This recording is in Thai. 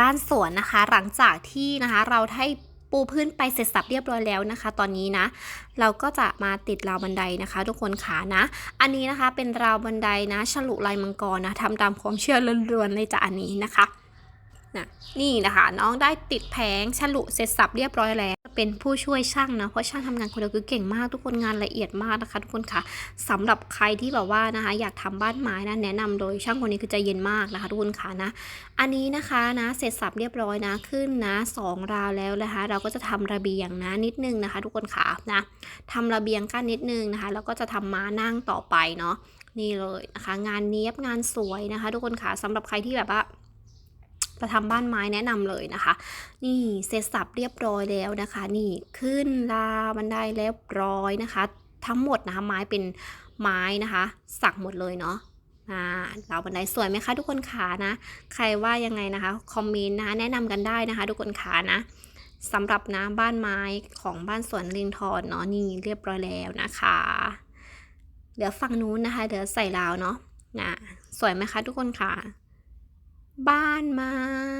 บ้านสวนนะคะ หลังจากที่นะคะเราให้ปูพื้นไปเสร็จสับเรียบร้อยแล้วนะคะ ตอนนี้นะ เราก็จะมาติดราวบันไดนะคะ ทุกคนขานะ อันนี้นะคะเป็นราวบันไดนะฉลุลายมังกรนะทำตามความเชื่อล้วนๆเลยจ้ะอันนี้นะคะนะนี่นะคะ น้องได้ติดแผงฉลุเสร็จสับเรียบร้อยแล้ว เป็นผู้ช่วยช่างนะเพราะช่างทำงานคนเดียวคือเก่งมากทุกคนงานละเอียดมากนะคะทุกคนค่ะสำหรับใครที่แบบว่านะคะอยากทำบ้านไม้นะแนะนำโดยช่างคนนี้คือใจเย็นมากนะคะทุกคนค่ะนะอันนี้นะคะนะเสร็จสับเรียบร้อยนะขึ้นนะสองราวแล้วนะคะเราก็จะทำระเบียงนะนิดนึงนะคะ ทุกคนค่ะนะทำระเบียงกั้นนิดนึงนะคะแล้วก็จะทำม้านั่งต่อไปเนาะนี่เลยนะคะงานเนี้ยบงานสวยนะคะ ทุกคนค่ะสำหรับใครที่แบบว่า จะทำบ้านไม้แนะนำเลยนะคะ นี่เสร็จสับเรียบร้อยแล้วนะคะ นี่ขึ้นราบันไดเรียบร้อยนะคะ ทั้งหมดนะคะไม้เป็นไม้นะคะ สักหมดเลยเนาะอ่าราบันไดสวยไหมคะทุกคนขานะใครว่ายังไงนะคะคอมเมนต์นะคะแนะนำกันได้นะคะ ทุกคนขานะสำหรับนะบ้านไม้ของบ้านสวนลินทอนเนาะนี่เรียบร้อยแล้วนะคะเดี๋ยวฝั่งนู้นนะคะเดี๋ยวใส่ราวเนาะนะสวยไหมคะทุกคนค่ะ บ้านมา